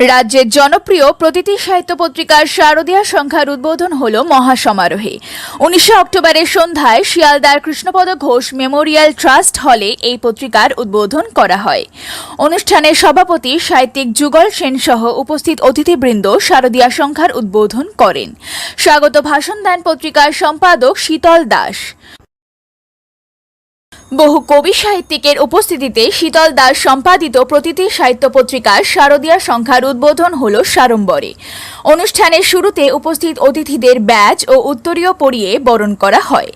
রাজ্যের জনপ্রিয় প্রতিটি সাহিত্য পত্রিকার শারদীয়া সংখ্যার উদ্বোধন হল মহাসমারোহে। উনিশে অক্টোবরের সন্ধ্যায় শিয়ালদার কৃষ্ণপদ ঘোষ মেমোরিয়াল ট্রাস্ট হলে এই পত্রিকার উদ্বোধন করা হয়। অনুষ্ঠানে সভাপতি সাহিত্যিক যুগল সেন সহ উপস্থিত অতিথিবৃন্দ শারদীয়া সংখ্যার উদ্বোধন করেন। স্বাগত ভাষণ দেন পত্রিকার সম্পাদক শীতল দাস। বহু কবি সাহিত্যিকের উপস্থিতিতে শীতল দাস সম্পাদিত প্রতিটি সাহিত্য পত্রিকার শারদীয়া সংখ্যার উদ্বোধন হল সাড়ম্বরে। অনুষ্ঠানের শুরুতে উপস্থিত অতিথিদের ব্যাজ ও উত্তরীয় পরিয়ে বরণ করা হয়।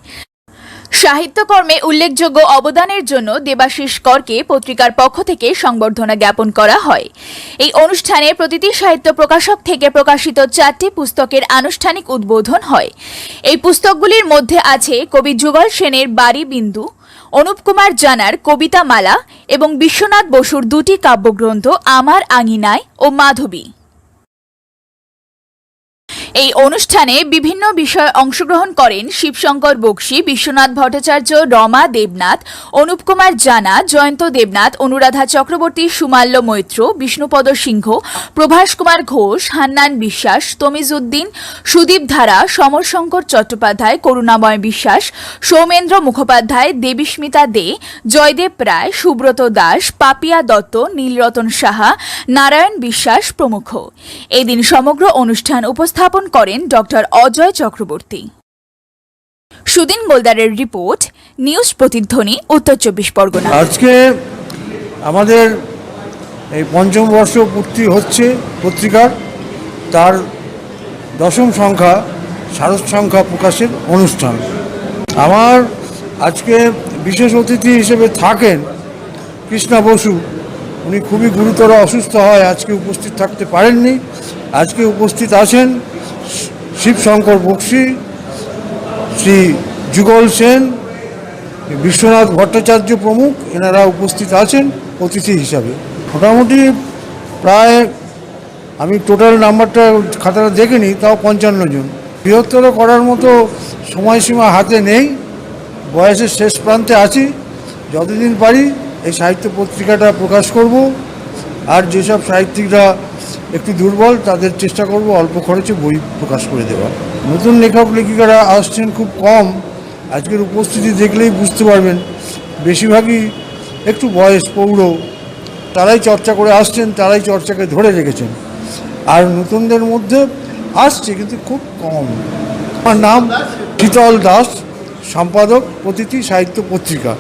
সাহিত্যকর্মে উল্লেখযোগ্য অবদানের জন্য দেবাশিস করকে পত্রিকার পক্ষ থেকে সংবর্ধনা জ্ঞাপন করা হয়। এই অনুষ্ঠানে প্রতিটি সাহিত্য প্রকাশক থেকে প্রকাশিত চারটি পুস্তকের আনুষ্ঠানিক উদ্বোধন হয়। এই পুস্তকগুলির মধ্যে আছে কবি যুগল সেনের বাড়ি বিন্দু অনুপ কুমার জানার কবিতা মালা এবং বিশ্বনাথ বসুর দুটি কাব্যগ্রন্থ আমার আঙিনায় ও মাধবী। এই অনুষ্ঠানে বিভিন্ন বিষয়ে অংশগ্রহণ করেন শিবশঙ্কর বক্সি, বিশ্বনাথ ভট্টাচার্য, রমা দেবনাথ, অনুপ কুমার জানা, জয়ন্ত দেবনাথ, অনুরাধা চক্রবর্তী, সুমাল্য মৈত্র, বিষ্ণুপদ সিংহ, প্রভাস কুমার ঘোষ, হান্নান বিশ্বাস, তমিজউদ্দিন, সুদীপ ধারা, সমরশঙ্কর চট্টোপাধ্যায়, করুণাময় বিশ্বাস, সৌমেন্দ্র মুখোপাধ্যায়, দেবীস্মিতা দে, জয়দেব রায়, সুব্রত দাস, পাপিয়া দত্ত, নীলরতন সাহা, নারায়ণ বিশ্বাস প্রমুখ। এদিন সমগ্র অনুষ্ঠান উপস্থাপন করেন ডক্টর অজয় চক্রবর্তী। সুদিন বোলদারের রিপোর্ট, নিউজ প্রতিধ্বনি, উত্তর চব্বিশ পরগনা। আজকে আমাদের এই পঞ্চম বর্ষ পূর্তি হচ্ছে পত্রিকার। তার দশম সংখ্যা শারদ সংখ্যা প্রকাশের অনুষ্ঠান। আমার আজকে বিশেষ অতিথি হিসেবে থাকেন কৃষ্ণা বসু। উনি খুবই গুরুতর অসুস্থ হয়, আজকে উপস্থিত থাকতে পারেননি। আজকে উপস্থিত আছেন শিবশঙ্কর বক্সি, শ্রী যুগল সেন, বিশ্বনাথ ভট্টাচার্য প্রমুখ, এনারা উপস্থিত আছেন অতিথি হিসাবে। মোটামুটি প্রায় আমি টোটাল নাম্বারটা খাতাটা দেখিনি তাও পঞ্চান্ন জন। বৃহত্তর করার মতো সময়সীমা হাতে নেই, বয়সের শেষ প্রান্তে আছি। যতদিন পারি এই সাহিত্য পত্রিকাটা প্রকাশ করব, আর যেসব সাহিত্যিকরা একটু দুর্বল, তাদের চেষ্টা করব অল্প খরচে বই প্রকাশ করে দেওয়া। নতুন লেখক, লেখিকারা আসছেন খুব কম। আজকের উপস্থিতি দেখলেই বুঝতে পারবেন, বেশিরভাগই একটু বয়স পৌঢ় তারাই চর্চা করে আসছেন, তারাই চর্চাকে ধরে রেখেছেন। আর নতুনদের মধ্যে আসছে কিন্তু খুব কম। আমার নাম শীতল দাস, সম্পাদক, প্রতিটি সাহিত্য পত্রিকা।